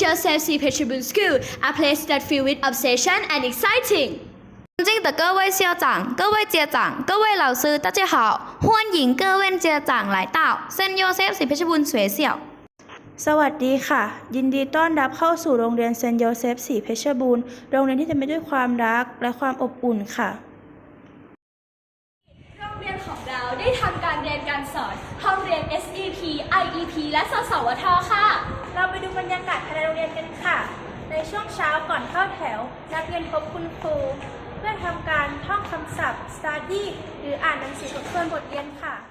St. Joseph C. Petrobus School, a place that filled with obsession and exciting. 尊敬的各位校长、各位家长、各位老师，大家好！欢迎各位家长来到圣约瑟夫เพชรบุญ学校。 สวัสดีค่ะ ยินดีต้อนรับเข้าสู่โรงเรียนเซนต์โยเซฟสีเพชรบูรณ์โรงเรียนที่เต็มไปด้วยความรักและความอบอุ่นค่ะ โรงเรียนของเราได้ทำการเรียนการสอนห้องเรียน SEP IEP และสสวทค่ะ เราไปดูบรรยากาศภายในโรงเรียนกันค่ะ ในช่วงเช้าก่อนเข้าแถว นักเรียนพบคุณครู เพื่อทำการท่องคำศัพท์ study หรืออ่านหนังสือทบทวนบทเรียนค่ะ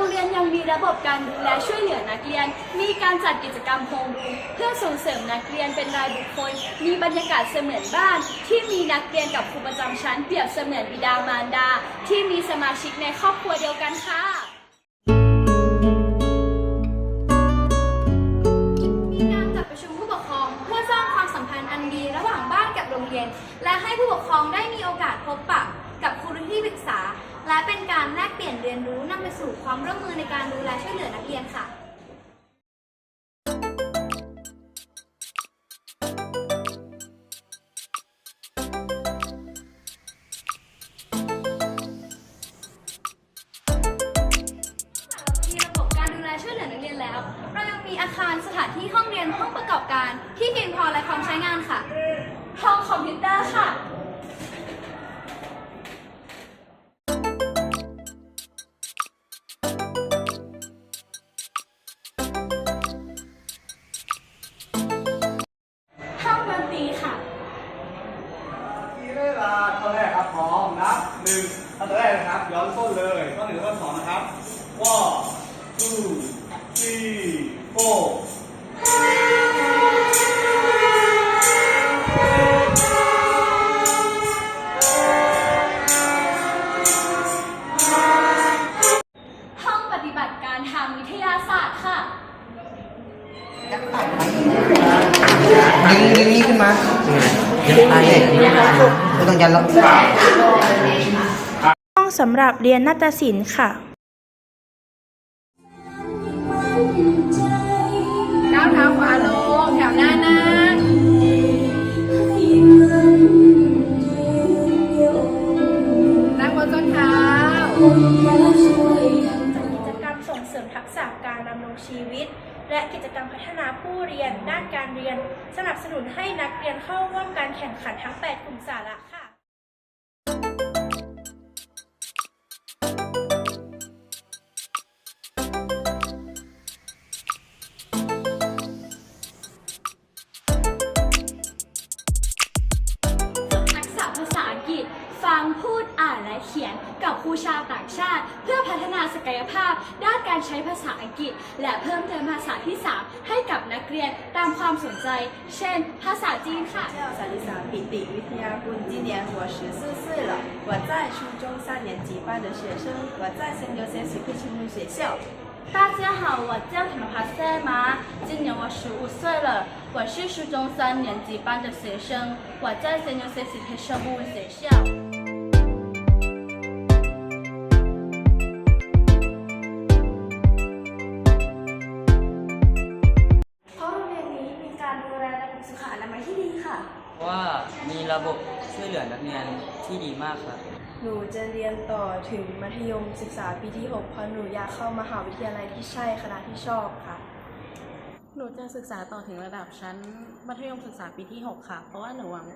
รงเรียนยังมีระบบการดูแลช่วยเหลือนักเรียน มีการจัดกิจกรรมโฮมรูมเพื่อส่งเสริมนักเรียนเป็นรายบุคคล มีบรรยากาศเสมือนบ้าน ที่มีนักเรียนกับครูประจำชั้นเปรียบเสมือนบิดามารดา ที่มีสมาชิกในครอบครัวเดียวกันค่ะมีการจัดประชุมผู้ปกครองเพื่อสร้างความสัมพันธ์อันดีระหว่างบ้านกับโรงเรียนและให้ผู้ปกครองได้มีโอกาสพบปะกับครูที่ปรึกษา และเป็นการแลกเปลี่ยนเรียนรู้นำไปสู่ความร่วมมือในการดูแลช่วยเหลือนักเรียนค่ะมีระบบการดูแลช่วยเหลือนักเรียนแล้ว เรายังมีอาคารสถานที่ห้องเรียนห้องประกอบการที่เพียงพอและพร้อมใช้งานค่ะ ย้อนต้นเลยข้อหนึ่งข้อสองนะครับ one two three four ห้องปฏิบัติการทางวิทยาศาสตร์ค่ะ ดึงดึงนี้ขึ้นมาดึงไปไม่ต้องยันแล้วห้อง สำหรับเรียนนาฏศิลป์ค่ะก้าวเท้าขวาลงแถวหน้านั่งนั่งบนต้นเท้ากิจกรรมส่งเสริมทักษะการดำรงชีวิต และกิจกรรมพัฒนาผู้เรียนด้านการเรียน สนับสนุนให้นักเรียนเข้าร่วมการแข่งขันทั้ง 8 กลุ่มสาระค่ะาวต่างชาติ เพื่อพัฒนาศักยภาพ ด้านการใช้ภาษาอังกฤษ และเพิ่มเติมภาษาที่ 3 ให้กับนักเรียนตามความสนใจ เช่น ภาษาจีนค่ะ 叫萨丽莎比蒂วิทยากุล今年我十四岁了，我在初中三年级班的学生，我在圣尤塞斯佩青路学校。大家好，我叫田华塞玛，今年我十五岁了，我是初中三年级班的学生，我在圣尤塞斯培生部学校。 อนักเรียนที่ดีมากครับ หนูจะเรียนต่อถึงมัธยมศึกษาปีที่ 6 เพราะหนูอยากเข้ามหาวิทยาลัยที่ใช่คณะที่ชอบค่ะ หนูจะศึกษาต่อถึงระดับชั้นมัธยมศึกษาปีที่ 6 ค่ะ เพราะว่าหนูหวัง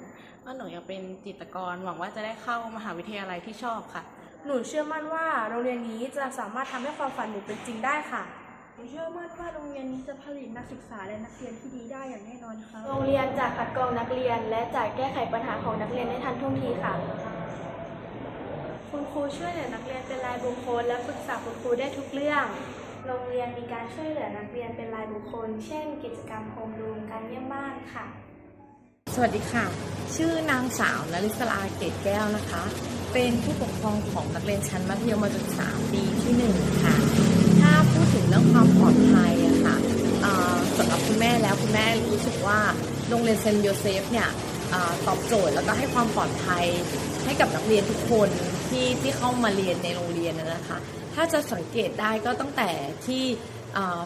ว่าหนูอยากเป็นจิตรกร หวังว่าจะได้เข้ามหาวิทยาลัยที่ชอบค่ะ หนูเชื่อมั่นว่าโรงเรียนนี้จะสามารถทำให้ความฝันหนูเป็นจริงได้ค่ะหนู เชื่อมั่นว่าโรงเรียนนี้จะผลิตนักศึกษาและนักเรียนที่ดีได้อย่างแน่นอนค่ะ โรงเรียนจะคัดกรองนักเรียน และจะแก้ไขปัญหาของนักเรียนได้ทันท่วงทีค่ะ คุณครูช่วยเหลือนักเรียนเป็นรายบุคคล และปรึกษาคุณครูได้ทุกเรื่อง โรงเรียนมีการช่วยเหลือนักเรียนเป็นรายบุคคล เช่น กิจกรรมโฮมรูมการเยี่ยมบ้านค่ะ สวัสดีค่ะ ชื่อนางสาวนลิศลาเกตแก้วนะคะ เป็นผู้ปกครองของนักเรียนชั้นมัธยมศึกษาปีที่ 1 ค่ะ ถึงเรื่องความปลอดภัยอะค่ะสำหรับคุณแม่แล้วคุณแม่รู้สึกว่าโรงเรียนเซนต์โยเซฟเนี่ยอตอบโจทย์แล้วก็ให้ความปลอดภัยให้กับนักเรียนทุกคนที่ที่เข้ามาเรียนในโรงเรียนนะคะ ถ้าจะสังเกตได้ก็ตั้งแต่ที่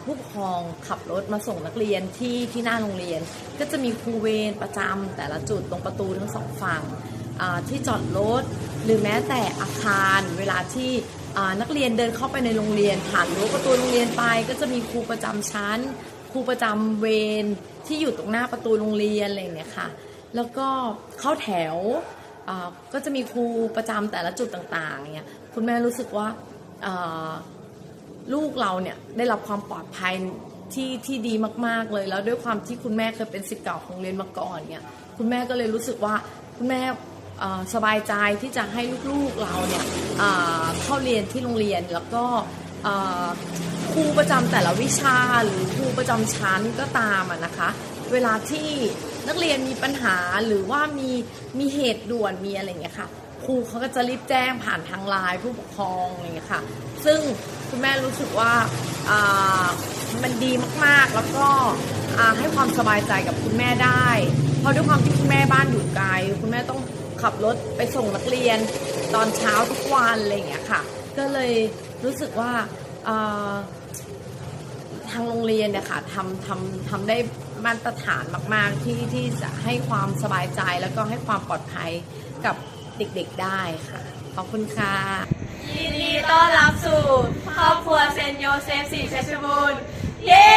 ผู้ปกครองขับรถมาส่งนักเรียนที่ที่หน้าโรงเรียน ก็จะมีครูเวรประจำแต่ละจุดตรงประตูทั้งสองฝั่งที่จอดรถหรือแม้แต่อาคารเวลาที่ นักเรียนเดินเข้าไปในโรงเรียน ผ่านรั้วประตูโรงเรียนไป ก็จะมีครูประจำชั้น ครูประจำเวรที่อยู่ตรงหน้าประตูโรงเรียนอะไรอย่างเงี้ยค่ะ แล้วก็เข้าแถวก็จะมีครูประจำแต่ละจุดต่างๆเนี่ยคุณแม่รู้สึกว่าลูกเราเนี่ยได้รับความปลอดภัยที่ที่ดีมากๆเลย แล้วด้วยความที่คุณแม่เคยเป็นศิษย์เก่าของเรียนมาก่อนเนี่ยคุณแม่ก็เลยรู้สึกว่าคุณแม่ สบายใจที่จะให้ลูกๆเราเนี่ยเข้าเรียนที่โรงเรียนแล้วก็ครูประจำแต่ละวิชาหรือครูประจำชั้นก็ตามอะนะคะ เวลาที่นักเรียนมีปัญหาหรือว่ามีมีเหตุด่วนมีอะไรเงี้ยค่ะครูเขาก็จะรีบแจ้งผ่านทางไลน์ผู้ปกครองอะไรอย่างเงี้ยค่ะ ซึ่งคุณแม่รู้สึกว่ามันดีมากๆ แล้วก็ให้ความสบายใจกับคุณแม่ได้ เพราะด้วยความที่คุณแม่บ้านอยู่ไกล คุณแม่ต้อง ขับรถไปส่งนักเรียน ตอนเช้าทุกวันอะไรอย่างเงี้ยค่ะ ก็เลยรู้สึกว่าทางโรงเรียนเนี่ยค่ะทำทำทำได้มาตรฐานมาก ๆ ที่ที่จะให้ความสบายใจแล้วก็ให้ความปลอดภัยกับเด็กๆได้ค่ะ ขอบคุณค่ะ ยินดีต้อนรับสู่ครอบครัวเซนโยเซฟสีเพชรบูรณ์เย้